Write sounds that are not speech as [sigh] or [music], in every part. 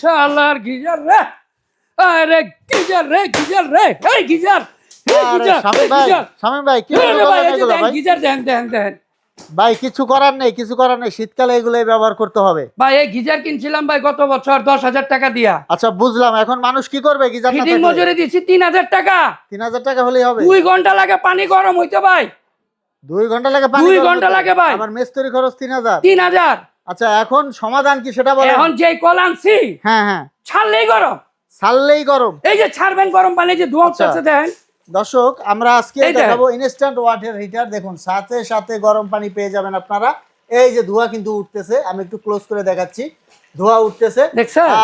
শালার গিজার রে। আরে গিজার রে গিজার রে। এই গিজার ভাই কিছু করার নেই কিছু করার নেই শীতকালে এগুলোই ব্যবহার করতে হবে। ভাই এই গিজার কিনছিলাম ভাই গত বছর দশ হাজার টাকা দিয়া। আচ্ছা বুঝলাম। এখন মানুষ কি করবে? গিজার ফিটিং মজুরি দিচ্ছি তিন হাজার টাকা। তিন হাজার টাকা হলেই হবে। দুই ঘণ্টা লাগে পানি গরম হইতে ভাই। দুই ঘণ্টা লাগে দুই ঘণ্টা লাগে ভাই। মেস্তরি খরচ তিন হাজার। তিন হাজার। আচ্ছা এখন সমাধান কি সেটা বলেন? এখন যে কল আনছি হ্যাঁ হ্যাঁ। ছাড়লেই গরম। ছাড়লেই গরম। এই যে ছাড়বেন গরম পানি যে ধোয়া আচ্ছা। উঠতেছে দেন দর্শক আমরা আজকে দেখাবো ইনস্ট্যান্ট ওয়াটার হিটার দেখুন সাথে সাথে গরম পানি পেয়ে যাবেন আপনারা। এই যে ধোঁয়া কিন্তু উঠতেছে আমি একটু ক্লোজ করে দেখাচ্ছি। ধোঁয়া উঠতেছে।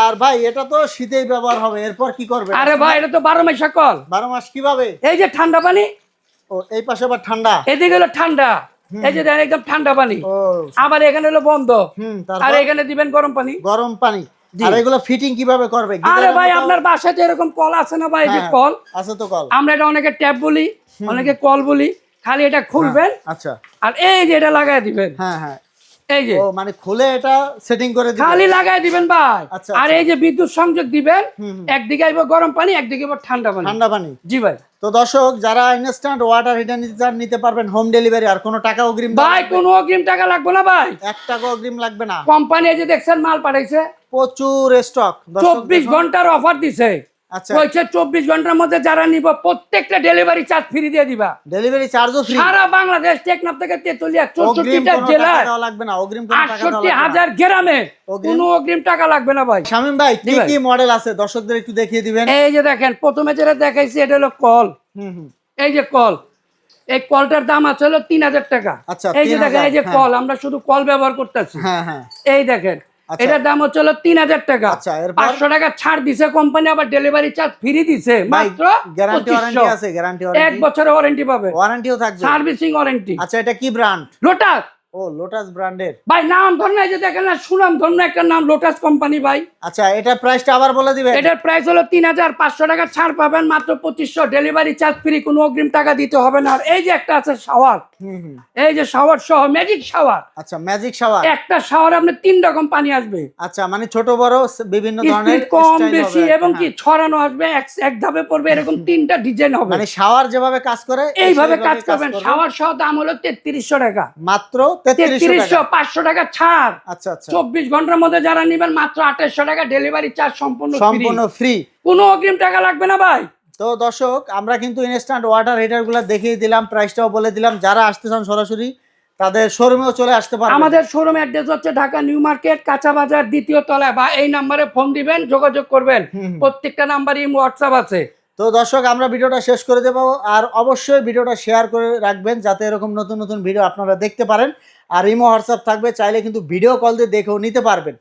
আর ভাই এটা তো শীতেই ব্যবহার হবে এরপর কি করবে? আরে ভাই এটা তো বারো মাস কল। বারো মাস কীভাবে? এই যে ঠান্ডা পানি ও এই পাশে আবার ঠান্ডা। এদিকে হলো ঠান্ডা। এই যে দেখেন একদম ঠান্ডা পানি। আবার এখানে হলো বন্ধ। আর এখানে দিবেন গরম পানি। গরম পানি। আর এগুলো ফিটিং কীভাবে করবে? আরে ভাই আপনার বাসায় তো এরকম কল আছে না ভাই? এই যে হ্যাঁ, কল। আছে তো কল। আমরা এটা অনেকে ট্যাপ বলি অনেকে কল বলি খালি এটা খুলবেন। আচ্ছা। আর এই যে এটা লাগাই দিবেন। হ্যাঁ হ্যাঁ। এই যে। মানে খুলে এটা সেটিং করে দিবে খালি লাগাই দিবেন ভাই। আচ্ছা, আর আচ্ছা। এই যে বিদ্যুৎ সংযোগ দিবেন। একদিকে আইব গরম পানি একদিকে আইব ঠান্ডা পানি। ঠান্ডা পানি। জি ভাই। তো দর্শক যারা ইনস্ট্যান্ট ওয়াটার হিটার নিতে চান নিতে পারবেন হোম ডেলিভারি আর কোনো টাকা অগ্রিম ভাই? কোনো অগ্রিম টাকা লাগবে না ভাই। এক টাকা অগ্রিম লাগবে না। কোম্পানি এই যে দেখছেন মাল পাঠাইছে। প্রচুর স্টক চব্বিশ ঘণ্টার অফার দিছে। আচ্ছা। চব্বিশ ঘণ্টার মধ্যে যারা নিব প্রত্যেকটা ডেলিভারি চার্জ ফ্রি দিয়ে দিবা। ডেলিভারি চার্জও ফ্রি সারা বাংলাদেশ টেকনাফ থেকে তেতুলিয়া চৌষট্টিটা জেলায় লাগবে না অগ্রিম আটষট্টি হাজার গ্রামে কোনো অগ্রিম টাকা লাগবে না ভাই। শামিম ভাই কি কি মডেল আছে? দর্শকদের একটু দেখিয়ে দিবেন। এই যে দেখেন প্রথমে যেটা দেখাইছি এটা হলো কল। এই যে কল। এই কলটার দাম আছে হলো তিন হাজার টাকা। আচ্ছা, এই যে দেখেন এই যে হ্যাঁ। কল আমরা শুধু কল ব্যবহার করতেছি। হ্যাঁ হ্যাঁ। এই দেখেন। এটার দাম হচ্ছে হলো তিন হাজার টাকা। আচ্ছা, পাঁচশো টাকা ছাড় দিছে কোম্পানি আবার ডেলিভারি চার্জ ফ্রি দিছে। মাত্র গ্যারান্টি ওয়ারেন্টি 2500 আছে গ্যারান্টি এক বছরের ওয়ারেন্টি পাবে। ওয়ারেন্টিও থাকবে। সার্ভিসিং ওয়ারেন্টি আচ্ছা এটা কি ব্র্যান্ড লোটাস ও লোটাস ব্র্যান্ডের ভাই নাম ধন্য এই যে দেখেন না সুনাম ধন্য একটা নাম লোটাস কোম্পানি ভাই। আচ্ছা এটা প্রাইসটা আবার বলে দিবেন। এটার প্রাইস হলো তিন হাজার পাঁচশো টাকা ছাড় পাবেন মাত্র পঁচিশশো। ডেলিভারি চার্জ ফ্রি কোনো অগ্রিম টাকা দিতে হবে না। আর এই যে একটা আছে শাওয়ার এই যে শাওয়ার সহ ম্যাজিক শাওয়ার আচ্ছা ম্যাজিক শাওয়ার একটা শাওয়ার আপনার তিন রকম পানি আসবে। আচ্ছা মানে ছোট বড় বিভিন্ন ধরনের কম বেশি এবং কি হ্যাঁ। ছড়ানো আসবে এক এক ধাপে পড়বে এরকম [laughs] তিনটা ডিজাইন হবে। মানে শাওয়ার যেভাবে কাজ করে এইভাবে কাজ করবেন। করবে। শাওয়ার সহ দাম হলো তেত্রিশশো টাকা। মাত্র তেত্রিশশো পাঁচশো টাকা ছাড়। আচ্ছা আচ্ছা। চব্বিশ ঘণ্টার মধ্যে যারা নিবেন মাত্র আঠাশশো টাকা ডেলিভারি চার্জ সম্পূর্ণ সম্পূর্ণ ফ্রি কোনো অগ্রিম টাকা লাগবে না ভাই। তো দর্শক আমরা কিন্তু ইনস্ট্যান্ট ওয়াটার হিটারগুলো দেখিয়ে দিলাম প্রাইসটাও বলে দিলাম। যারা আসতে চান সরাসরি তাদের শোরুমেও চলে আসতে পারবে আমাদের শোরুম অ্যাড্রেস হচ্ছে ঢাকা নিউ মার্কেট কাঁচা বাজার দ্বিতীয় তলায়। বা এই নাম্বারে ফোন দিবেন যোগাযোগ করবেন। প্রত্যেকটা নাম্বারই হোয়াটসঅ্যাপ আছে। তো দর্শক, আমরা ভিডিওটা শেষ করে দেবো আর অবশ্যই ভিডিওটা শেয়ার করে রাখবেন যাতে এরকম নতুন নতুন ভিডিও আপনারা দেখতে পারেন। আর ইমো হোয়াটসঅ্যাপ থাকবে, চাইলে কিন্তু ভিডিও কল দিয়ে দেখেও নিতে পারবেন।